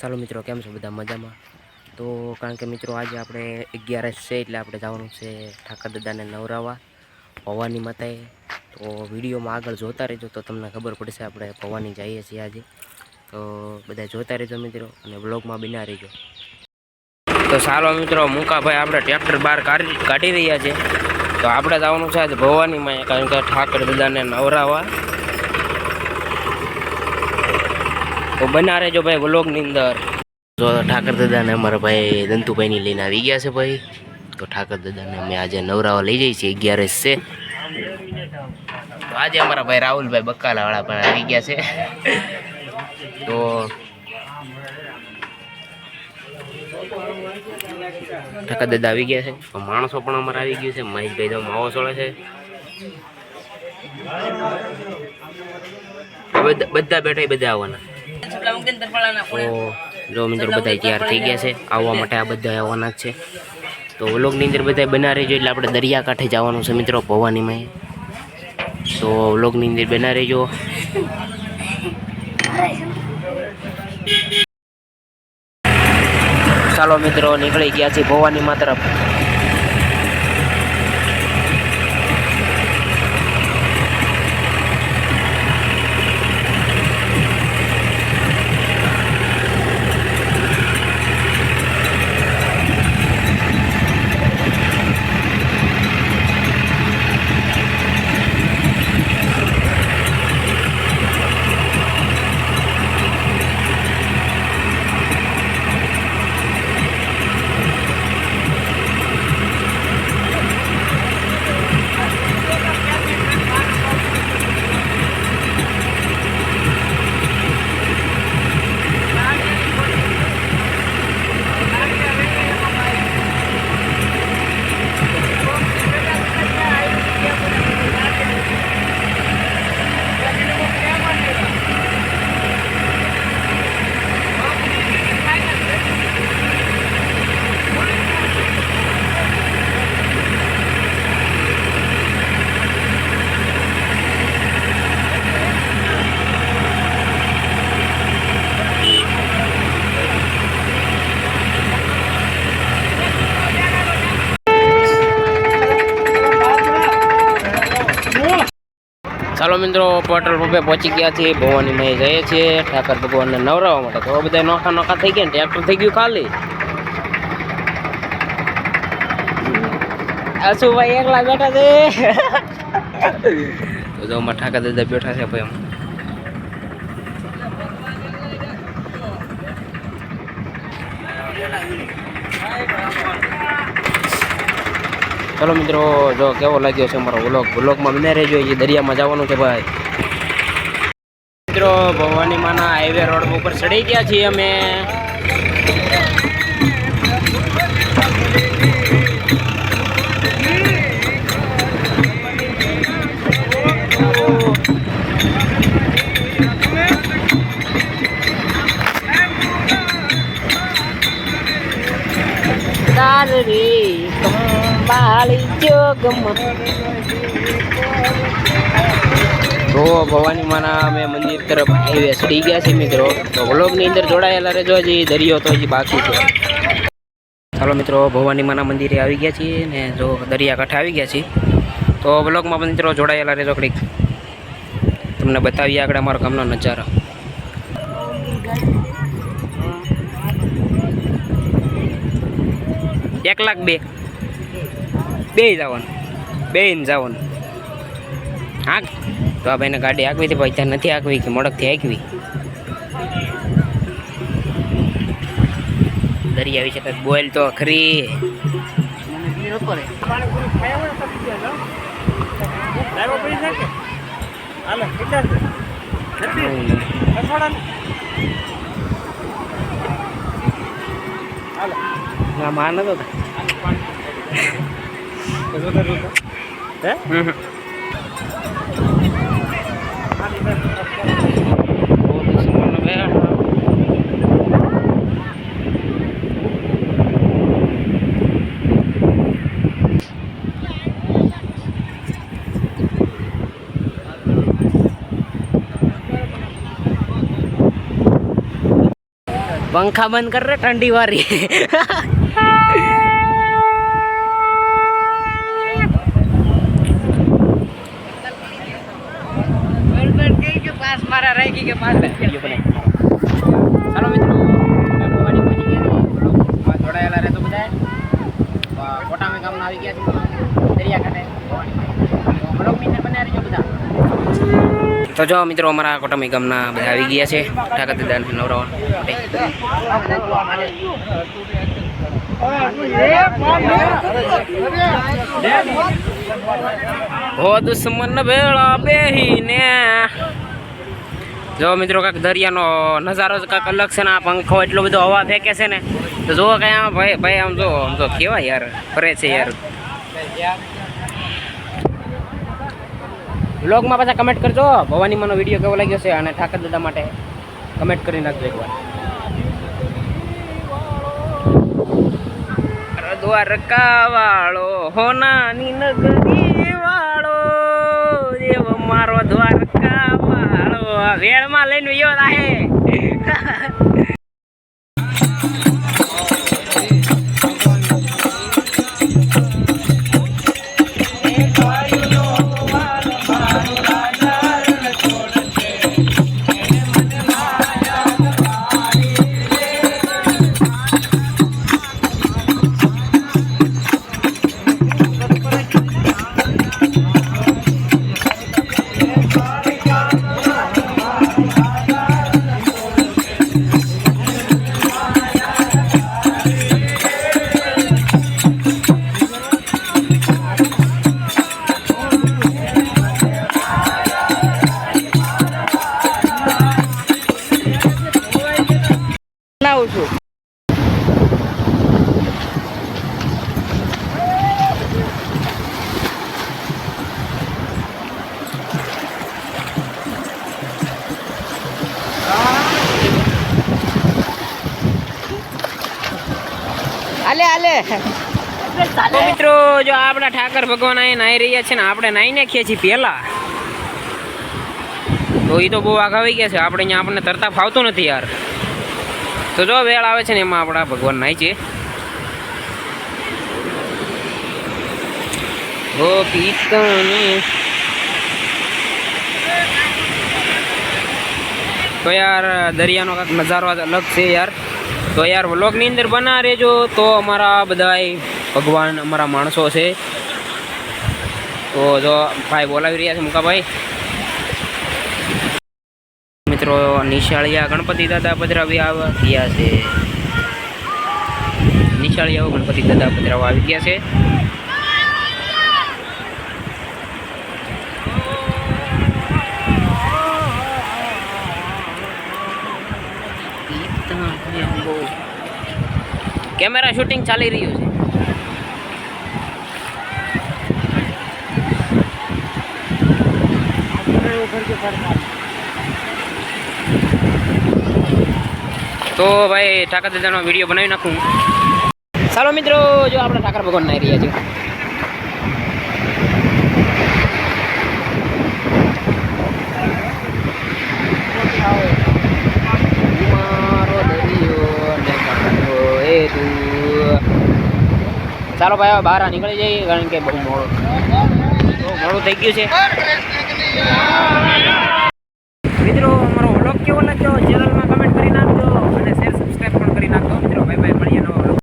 ચાલો મિત્રો, કેમ છો બધા? મજામાં? તો કારણ કે મિત્રો, આજે આપણે અગિયારસ છે એટલે આપણે જવાનું છે ઠાકર દાદાને નવરાવા ભવાની માતાએ. તો વિડીયોમાં આગળ જોતા રહેજો તો તમને ખબર પડશે આપણે ભવાની જઈએ છીએ આજે. તો બધા જોતા રહેજો મિત્રો અને બ્લોગમાં બિના રહેજો. તો ચાલો મિત્રો, મુકાભાઈ આપણે ટ્રેક્ટર બહાર કાઢી રહ્યા છે. તો આપણે જવાનું છે આજે ભવાનીમાં કારણ કે ઠાકર દાદાને નવરાવા. તો બના રહેજો ભાઈ વ્લોગની અંદર. તો ઠાકર દાદાને અમારા ભાઈ દંતુભાઈની લઈને આવી ગયા છે ભાઈ. તો ઠાકર દાદાને અમે આજે નવરાવા લઈ જઈએ છીએ, અગિયારસ છે. આજે અમારા ભાઈ રાહુલભાઈ બકાલાવાળા પણ આવી ગયા છે. તો ઠાકર દાદા આવી ગયા છે. માણસો પણ અમારે આવી ગયું છે. મહેશભાઈ તો માવો સોળે છે. બધા બેઠા બધા આવવાના. તો જો મિત્રો બધા તૈયાર થઈ ગયા છે. આવવા માટે આ બધા આવવાના જ છે. તો વ્લોગની અંદર બધા બના રહેજો એટલે આપણે દરિયાકાંઠે જવાનું છે મિત્રો ભવાનીમાં. તો વ્લોગની અંદર બના રહેજો ચાલો મિત્રો નીકળી ગયા છે ભવાનીમાં તરફ ચાલો મિત્રો પેટ્રોલ પંપે પહોંચી ગયા છીએ ભવાનીમાં જઈએ છીએ ઠાકર ભગવાનને નવરાવવા માટે. તો બધા નોખા નોખા થઈ ગયા ને ટ્રેક્ટર થઈ ગયું ખાલી. આશુભાઈ એકલા બેઠા છે. તો જો અમારા ઠાકર દાદા બેઠા છે ભાઈ આમ. ચલો મિત્રો, જો કેવો લાગ્યો છે અમારો વ્લોગ વ્લોગમાં મને રહેજો, એ દરિયામાં જવાનું છે ભાઈ. મિત્રો, ભવાની માના હાઈવે રોડ ઉપર ચડી ગયા છીએ અમે. તો ભવાની માના અમે મંદિર તરફ હાઈવે ચડી ગયા છે મિત્રો. તો વ્લોગની અંદર જોડાયેલા રહેજો, હજી દરિયો તો હજી બાકી છે. ચાલો મિત્રો, ભવાની માના મંદિરે આવી ગયા છીએ ને જો દરિયાકાંઠે આવી ગયા છીએ. તો વ્લોગમાં મિત્રો જોડાયેલા રહેજો કંઈક. તમને બતાવીએ આગળ અમારો ગામનો નજારો. એક લાખ બે. બે જવાનું. બે જવાનું. હા તો આ ભાઈને ગાડી આગવી હતી ભાઈ ત્યાં નથી આગવી કે મોડકથી આગવી દરિયા વિશે કંઈક બોલ તો ખરી. ના માર નતો હમ Bang Kaman karena kandiwari. Pass મારા રહી ગઈ કે પાસ ચાલો મિત્રો જોડાયેલા રહેતો બધા કોટામે ગામના આવી ગયા તો જો મિત્રો, અમારા કોટામી ગામના બધા આવી ગયા છે. ઠાકર દાદા નવરાવા. હો દુશ્મન ભેળા બેહીને. જો મિત્રો કાંક દરિયાનો નજારો કાંક અલગ છે ને આ પંખો એટલો બધો હવા ફેંકે છે ને, તો જુઓ કઈ આમ ભાઈ ભાઈ આમ જો આમ જો કેવા યાર, ફરે છે યાર. બ્લોગમાં પાછા કમેન્ટ કરજો, ભવાની માનો વીડિયો કેવો લાગ્યો છે અને ઠાકર દાદા માટે કમેન્ટ કરી નાખજો એકવાર. દ્વારકા વાળો હોનાની નગરી વાળો દેવ મારો દ્વારકા વેળમાં લઈને યો રાહે. મિત્રો, જો આપણા ઠાકર ભગવાન અહીં નાહી રહ્યા છે ને, આપણે નાહી નાખીએ છીએ પહેલા. તો એ તો બહુ આવી ગયા છે. આપણે અહીંયા આપણને તરતા ફાવતું નથી યાર. તો જો વેળ આવે છે ને, એમાં આપણા ભગવાન નાય છે. હો, પિતની. તો યાર, દરિયાનો કાંક નજારો અલગ છે યાર. તો યાર વ્લોગની અંદર બના રહેજો. તો અમારા બધા ભગવાન અમારા માણસો છે. તો જો ભાઈ બોલાવી રહ્યા છે મુકાભાઈ. મિત્રો, નિશાળિયા ગણપતિ દાદા પધરાવી આવી ગયા છે. નિશાળિયાઓ ગણપતિ દાદા પધરાવા આવી ગયા છે. કેમેરા શૂટિંગ ચાલી રહ્યું છે. તો ભાઈ ઠાકર દાદાનો વીડિયો બનાવી નાખું. ચાલો મિત્રો, જો આપણે ઠાકર ભગવાન નાઈ રહ્યા છીએ મારો દરિયો ને કાંઠો એ તું. ચાલો ભાઈ, હવે બહાર નીકળી જઈએ, કારણ કે બહુ મોડું બહુ મોડું થઈ ગયું છે. મિત્રો, અમારો વ્લોગ કેવો લાગ્યો?